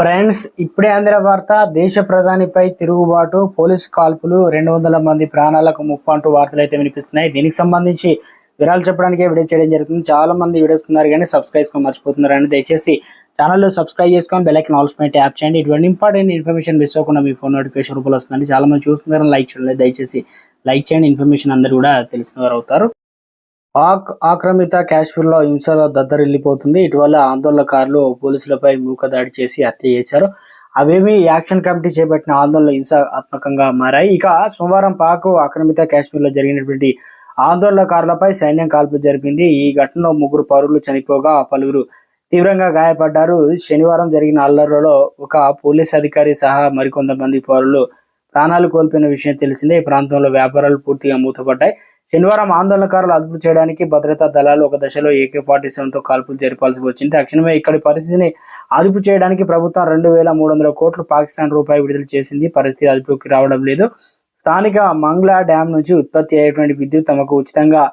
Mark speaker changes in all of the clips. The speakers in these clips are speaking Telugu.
Speaker 1: ఫ్రెండ్స్ ఇప్పుడే అందిన వార్త దేశ ప్రధానిపై తిరుగుబాటు పోలీసు కాల్పులు రెండు వందల మంది ప్రాణాలకు ముప్పు అంటూ వార్తలు అయితే వినిపిస్తున్నాయి. దీనికి సంబంధించి వివరాలు చెప్పడానికి వీడియో చేయడం జరుగుతుంది. చాలా మంది వీడియోస్ ఉన్నారు కానీ సబ్స్క్రైబ్ చేసుకొని మర్చిపోతున్నారు అని దయచేసి ఛానల్లో సబ్స్క్రైబ్ చేసుకొని బెల్ ఐకన్ యాప్ చేయండి. ఇటువంటి ఇంపార్టెంట్ ఇన్ఫర్మేషన్ మిస్ అవ్వకుండా మీ ఫోన్ నోటిఫికేషన్ రూపంలో వస్తుందండి చాలా మంది చూస్తున్నారు. లైక్ చేయండి దయచేసి లైక్ చేయండి. ఇన్ఫర్మేషన్ అందరూ కూడా తెలిసిన వారు అవుతారు. పాక్ ఆక్రమిత కాశ్మీర్లో హింసలో దద్దరిల్లిపోతుంది. ఇటీవల ఆందోళనకారులు పోలీసులపై మూక దాడి చేసి హత్య చేశారు. అవేమి యాక్షన్ కమిటీ చేపట్టిన ఆందోళనలు హింసాత్మకంగా మారాయి. ఇక సోమవారం పాక్ ఆక్రమిత కాశ్మీర్లో జరిగినటువంటి ఆందోళనకారులపై సైన్యం కాల్పులు జరిపింది. ఈ ఘటనలో ముగ్గురు పౌరులు చనిపోగా పలువురు తీవ్రంగా గాయపడ్డారు. శనివారం జరిగిన అల్లర్లలో ఒక పోలీస్ అధికారి సహా మరికొంతమంది పౌరులు ప్రాణాలు కోల్పోయిన విషయం తెలిసిందే. ఈ ప్రాంతంలో వ్యాపారాలు పూర్తిగా మూతపడ్డాయి. శనివారం ఆందోళనకారులు అదుపు చేయడానికి భద్రతా దళాలు ఒక దశలో ఏకే ఫార్టీ సెవెన్తో కాల్పులు జరిపాల్సి వచ్చింది. తక్షణమే ఇక్కడి పరిస్థితిని అదుపు చేయడానికి ప్రభుత్వం రెండు వేల మూడు వందల కోట్లు పాకిస్తాన్ రూపాయి విడుదల చేసింది. పరిస్థితి అదుపులోకి రావడం లేదు. స్థానిక మంగ్లా డ్యాం నుంచి ఉత్పత్తి అయ్యేటువంటి విద్యుత్ తమకు ఉచితంగా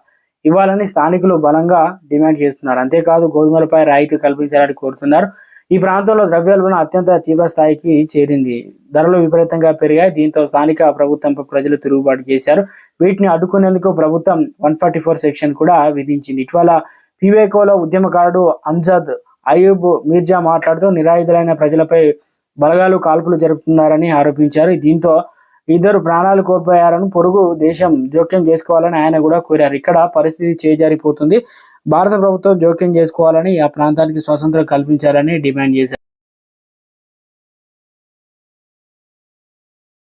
Speaker 1: ఇవ్వాలని స్థానికులు బలంగా డిమాండ్ చేస్తున్నారు. అంతేకాదు గోధుమలపై రాయితీ కల్పించాలని కోరుతున్నారు. ఈ ప్రాంతంలో ద్రవ్యోల్బణం అత్యంత తీవ్ర స్థాయికి చేరింది. ధరలు విపరీతంగా పెరిగాయి. దీంతో స్థానిక ప్రభుత్వంపై ప్రజలు తిరుగుబాటు చేశారు. వీటిని అడ్డుకునేందుకు ప్రభుత్వం వన్ ఫార్టీ ఫోర్ సెక్షన్ కూడా విధించింది. ఇటీవల పివేకోలో ఉద్యమకారుడు అంజద్ అయూబ్ మీర్జా మాట్లాడుతూ నిరాయుధులైన ప్రజలపై బలగాలు కాల్పులు జరుపుతున్నారని ఆరోపించారు. దీంతో ఇద్దరు ప్రాణాలు కోల్పోయారని పొరుగు దేశం జోక్యం చేసుకోవాలని ఆయన కూడా కోరారు. ఇక్కడ పరిస్థితి చేజారిపోతుంది. భారత ప్రభుత్వం జోక్యం చేసుకోవాలని ఆ ప్రాంతానికి స్వాతంత్రం కల్పించాలని డిమాండ్ చేశారు.